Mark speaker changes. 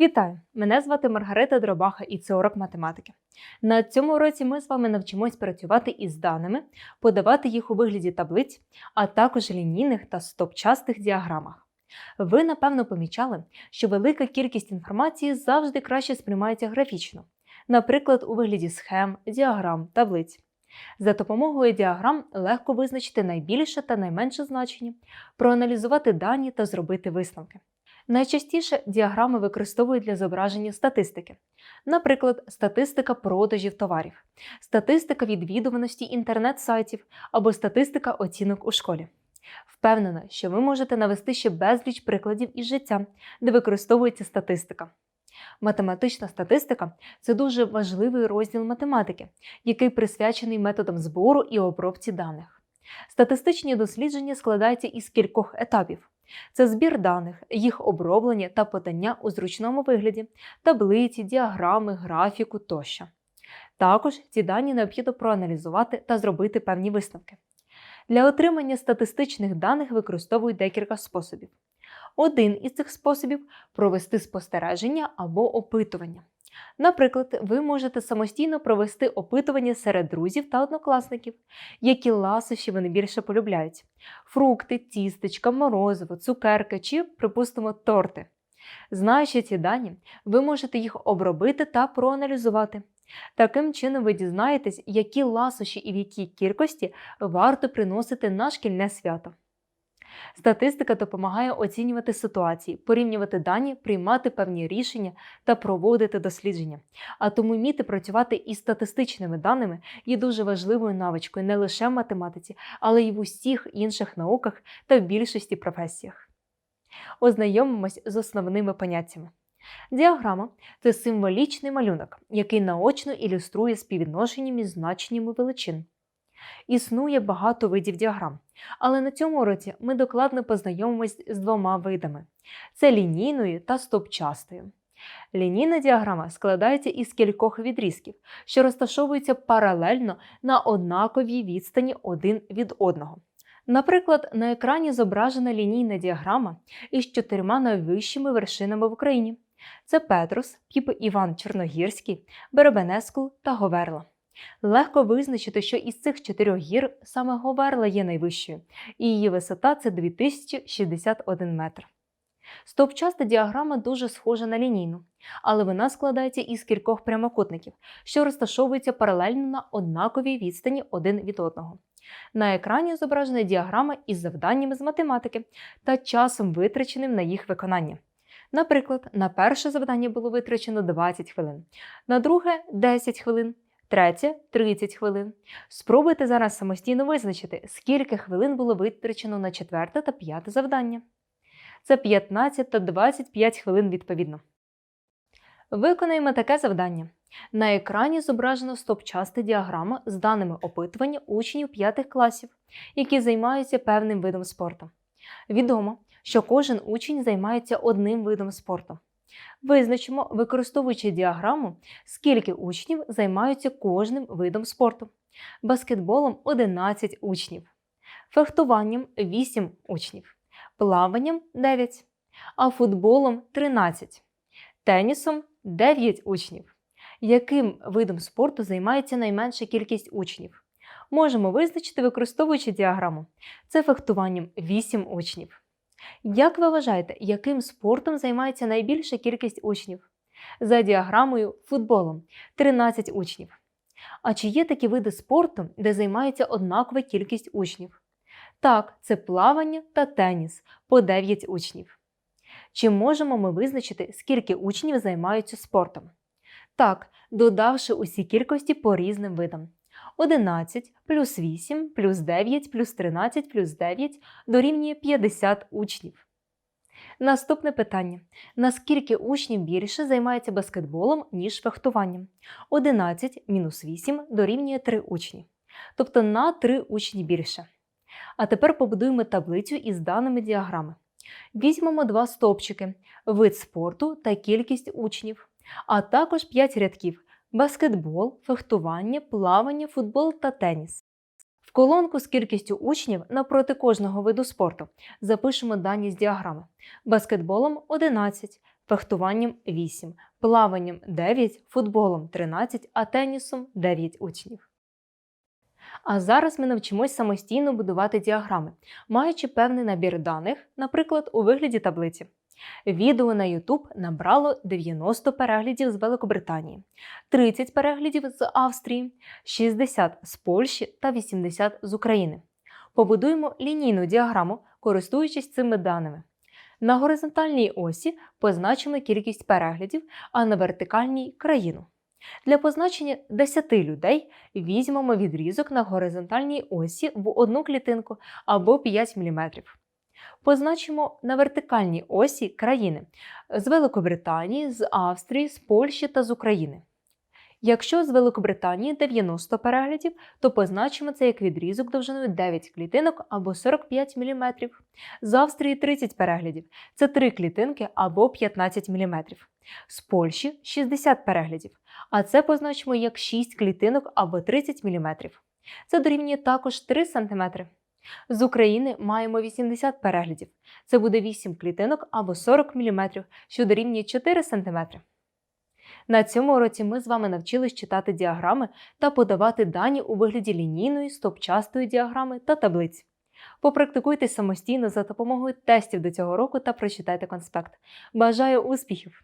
Speaker 1: Вітаю! Мене звати Маргарита Дробаха і це урок математики. На цьому уроці ми з вами навчимось працювати із даними, подавати їх у вигляді таблиць, а також лінійних та стопчастих діаграмах. Ви, напевно, помічали, що велика кількість інформації завжди краще сприймається графічно, наприклад, у вигляді схем, діаграм, таблиць. За допомогою діаграм легко визначити найбільше та найменше значення, проаналізувати дані та зробити висновки. Найчастіше діаграми використовують для зображення статистики, наприклад, статистика продажів товарів, статистика відвідуваності інтернет-сайтів або статистика оцінок у школі. Впевнена, що ви можете навести ще безліч прикладів із життя, де використовується статистика. Математична статистика це дуже важливий розділ математики, який присвячений методам збору і обробці даних. Статистичні дослідження складаються із кількох етапів. Це збір даних, їх оброблення та подання у зручному вигляді, таблиці, діаграми, графіку тощо. Також ці дані необхідно проаналізувати та зробити певні висновки. Для отримання статистичних даних використовують декілька способів. Один із цих способів провести спостереження або опитування. Наприклад, ви можете самостійно провести опитування серед друзів та однокласників, які ласощі вони більше полюбляють: фрукти, тістечка, морозиво, цукерки чи, припустимо, торти. Знаючи ці дані, ви можете їх обробити та проаналізувати. Таким чином, ви дізнаєтесь, які ласощі і в якій кількості варто приносити на шкільне свято. Статистика допомагає оцінювати ситуації, порівнювати дані, приймати певні рішення та проводити дослідження. А тому вміти працювати із статистичними даними є дуже важливою навичкою не лише в математиці, але й в усіх інших науках та в більшості професіях. Ознайомимось з основними поняттями. Діаграма це символічний малюнок, який наочно ілюструє співвідношення між значеннями величин. Існує багато видів діаграм, але на цьому уроці ми докладно познайомимось з двома видами: це лінійною та стопчастою. Лінійна діаграма складається із кількох відрізків, що розташовуються паралельно на однаковій відстані один від одного. Наприклад, на екрані зображена лінійна діаграма із чотирма найвищими вершинами в Україні: це Петрос, Піп Іван Чорногірський, Беребенескул та Говерла. Легко визначити, що із цих чотирьох гір саме Говерла є найвищою, і її висота це 2061 метр. Стовпчаста діаграма дуже схожа на лінійну, але вона складається із кількох прямокутників, що розташовуються паралельно на однаковій відстані один від одного. На екрані зображена діаграма із завданнями з математики та часом витраченим на їх виконання. Наприклад, на перше завдання було витрачено 20 хвилин, на друге 10 хвилин, третє 30 хвилин. Спробуйте зараз самостійно визначити, скільки хвилин було витрачено на четверте та п'яте завдання. Це 15 та 25 хвилин відповідно. Виконаємо таке завдання. На екрані зображено стопчаста діаграма з даними опитування учнів 5 класів, які займаються певним видом спорту. Відомо, що кожен учень займається одним видом спорту. Визначимо, використовуючи діаграму, скільки учнів займаються кожним видом спорту. Баскетболом 11 учнів, фехтуванням 8 учнів, плаванням 9, а футболом 13, тенісом 9 учнів. Яким видом спорту займається найменша кількість учнів? Можемо визначити, використовуючи діаграму. Це фехтуванням 8 учнів. Як ви вважаєте, яким спортом займається найбільша кількість учнів? За діаграмою футболом 13 учнів. А чи є такі види спорту, де займається однакова кількість учнів? Так, це плавання та теніс по 9 учнів. Чи можемо ми визначити, скільки учнів займаються спортом? Так, додавши усі кількості по різним видам. 11 плюс 8 плюс 9 плюс 13 плюс 9 дорівнює 50 учнів. Наступне питання: наскільки учнів більше займається баскетболом, ніж фехтуванням? 11 мінус 8 дорівнює 3 учні. Тобто на 3 учні більше. А тепер побудуємо таблицю із даними діаграми. Візьмемо два стовпчики вид спорту та кількість учнів, а також 5 рядків баскетбол, фехтування, плавання, футбол та теніс. В колонку з кількістю учнів напроти кожного виду спорту запишемо дані з діаграми. Баскетболом 11, фехтуванням 8, плаванням 9, футболом 13, а тенісом 9 учнів. А зараз ми навчимось самостійно будувати діаграми, маючи певний набір даних, наприклад, у вигляді таблиці. Відео на YouTube набрало 90 переглядів з Великобританії, 30 переглядів з Австрії, 60 з Польщі та 80 з України. Побудуємо лінійну діаграму, користуючись цими даними. На горизонтальній осі позначимо кількість переглядів, а на вертикальній країну. Для позначення 10 людей візьмемо відрізок на горизонтальній осі в одну клітинку або 5 мм. Позначимо на вертикальній осі країни з Великобританії, з Австрії, з Польщі та з України. Якщо з Великобританії 90 переглядів, то позначимо це як відрізок довжиною 9 клітинок або 45 мм. З Австрії 30 переглядів це 3 клітинки або 15 мм. З Польщі 60 переглядів, а це позначимо як 6 клітинок або 30 мм. Це дорівнює також 3 см. З України маємо 80 переглядів. Це буде 8 клітинок або 40 мм, що дорівнює 4 см. На цьому уроці ми з вами навчились читати діаграми та подавати дані у вигляді лінійної, стопчастої діаграми та таблиць. Попрактикуйте самостійно за допомогою тестів до цього року та прочитайте конспект. Бажаю успіхів!